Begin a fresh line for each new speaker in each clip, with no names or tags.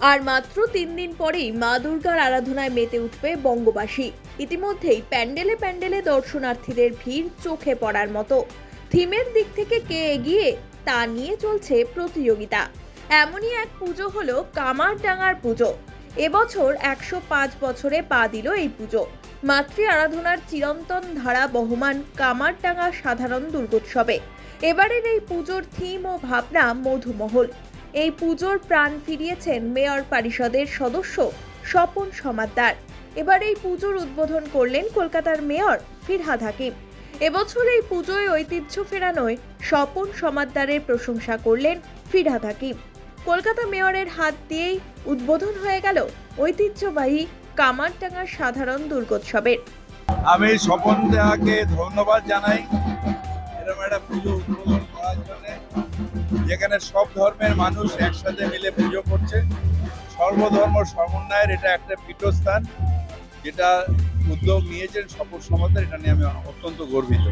আর মাত্র তিন দিন পরেই মা দুর্গার আরাধনায় মেতে উঠবে বঙ্গবাসী। ইতিমধ্যেই প্যান্ডেলে প্যান্ডেলে দর্শনার্থীদের ভিড় চোখে পড়ার মতো। থিমের দিক থেকে কে এগিয়ে, তা নিয়ে চলছে প্রতিযোগিতা। এমনই এক পুজো হলো কামারডাঙ্গার পুজো। এবছর একশো পাঁচ বছরে পা দিল এই পুজো। মাতৃ আরাধনার চিরন্তন ধারা বহমান কামারডাঙ্গা সাধারণ দুর্গোৎসবে। এবারের এই পুজোর থিম ও ভাবনা মধুমহল। এই পুজোর প্রাণ ফিরিয়েছেন মেয়র পরিষদের সদস্য স্বপন সমাদ্দার। এবার এই পুজোর উদ্বোধন করলেন কলকাতার মেয়র ফিরহাদ হাকিম। এবছর এই পুজোয় ঐতিহ্য ফেরানোয় স্বপন সমাদ্দারের প্রশংসা করলেন ফিরহাদ হাকিম। কলকাতা মেয়রের হাত দিয়েই উদ্বোধন হয়ে গেল ঐতিহ্যবাহী কামারডাঙ্গা সাধারণ দুর্গোৎসবের।
আমি স্বপন দেহাকে ধন্যবাদ জানাই। এরকম একটা পুজো উদ্বোধন করার জন্য। যেখানে সব ধর্মের মানুষ একসাথে মিলে পুজো করছে। সর্বধর্ম সমন্বয়ের এটা একটা পীঠস্থান, যেটা উদ্যোগ নিয়েছেন সফল সমাজের এটা নিয়ে আমি অত্যন্ত গর্বিত।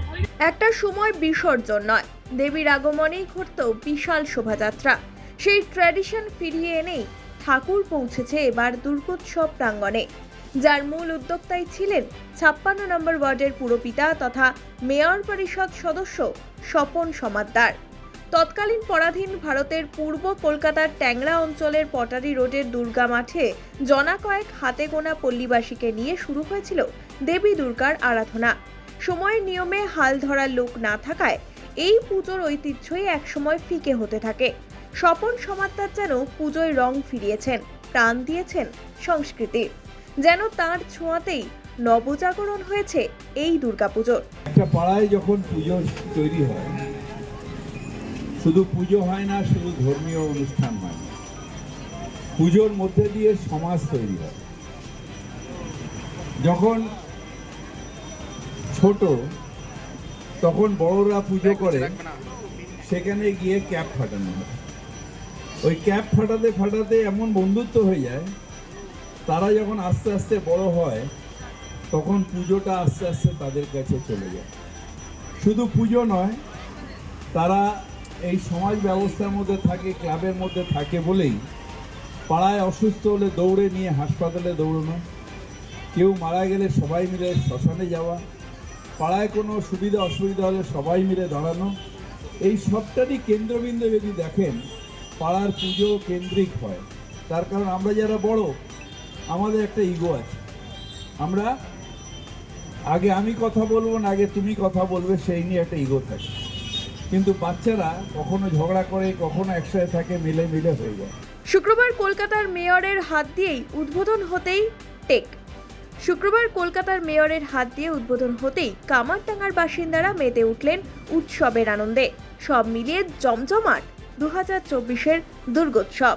একটা সময় বিসর্জন নয়, দেবীর আগমনেই ঘটত বিশাল শোভাযাত্রা। সেই ট্র্যাডিশন ফিরিয়ে এনেই ঠাকুর পৌঁছেছে এবার দুর্গোৎসব প্রাঙ্গণে। যার মূল উদ্যোক্তাই ছিলেন ছাপ্পান্ন নম্বর ওয়ার্ডের পুরপিতা তথা মেয়র পরিষদ সদস্য স্বপন সমাদ্দার। তৎকালীন পরাধীন ভারতের পূর্ব কলকাতার ট্যাংরা অঞ্চলের পটারি রোডের দুর্গা মাঠে জনা কয়েক হাতে গোনা পল্লীবাসীকে নিয়ে শুরু হয়েছিল দেবী দুর্গার আরাধনা। সময়ের নিয়মে হাল ধরার লোক না থাকায় এই পুজোর ঐতিহ্যই একসময় ফিকে হতে থাকে। স্বপন সমাত্তার যেন পুজোয় রং ফিরিয়েছেন, প্রাণ দিয়েছেন সংস্কৃতি যেন তার ছোঁয়াতেই নবজাগরণ হয়েছে এই দুর্গাপুজোর।
একটা পাড়ায় যখন পুজো তৈরি হয়, শুধু পুজো হয় না, শুধু ধর্মীয় অনুষ্ঠান হয়। না পুজোর মধ্যে দিয়ে সমাজ তৈরি হয়। যখন ছোট, তখন বড়রা পুজো করে, সেখানে গিয়ে ক্যাপ ফাটানো হয়। ওই ক্যাপ ফাটাতে ফাটাতে এমন বন্ধুত্ব হয়ে যায় তারা যখন আস্তে আস্তে বড় হয়, তখন পুজোটা আস্তে আস্তে তাদের কাছে চলে যায়। শুধু পুজো নয়, তারা এই সমাজ ব্যবস্থার মধ্যে থাকে, ক্লাবের মধ্যে থাকে বলেই পাড়ায় অসুস্থ হলে দৌড়ে নিয়ে হাসপাতালে দৌড়ানো, কেউ মারা গেলে সবাই মিলে শ্মশানে যাওয়া, পাড়ায় কোনো সুবিধা অসুবিধা হলে সবাই মিলে দাঁড়ানো, এই সবটারই কেন্দ্রবিন্দু যদি দেখেন, পাড়ার পুজো কেন্দ্রিক হয়। তার কারণ আমরা যারা বড় আমাদের একটা ইগো আছে। আমরা আগে আমি কথা বলব না, আগে তুমি কথা বলবে, সেই নিয়ে একটা ইগো থাকে। কিন্তু বাচ্চারা কখনো ঝগড়া করে, কখনো একসাথে থাকে মিলে মিলে হয়ে যায়।
শুক্রবার কলকাতার মেয়রের হাত দিয়েই উদ্বোধন হতেই টেক। শুক্রবার কলকাতার মেয়রের হাত দিয়ে উদ্বোধন হতেই কামারডাঙ্গার বাসিন্দারা মেতে উঠলেন উৎসবের আনন্দে। সব মিলিয়ে জমজমাট দু হাজার চব্বিশের দুর্গোৎসব।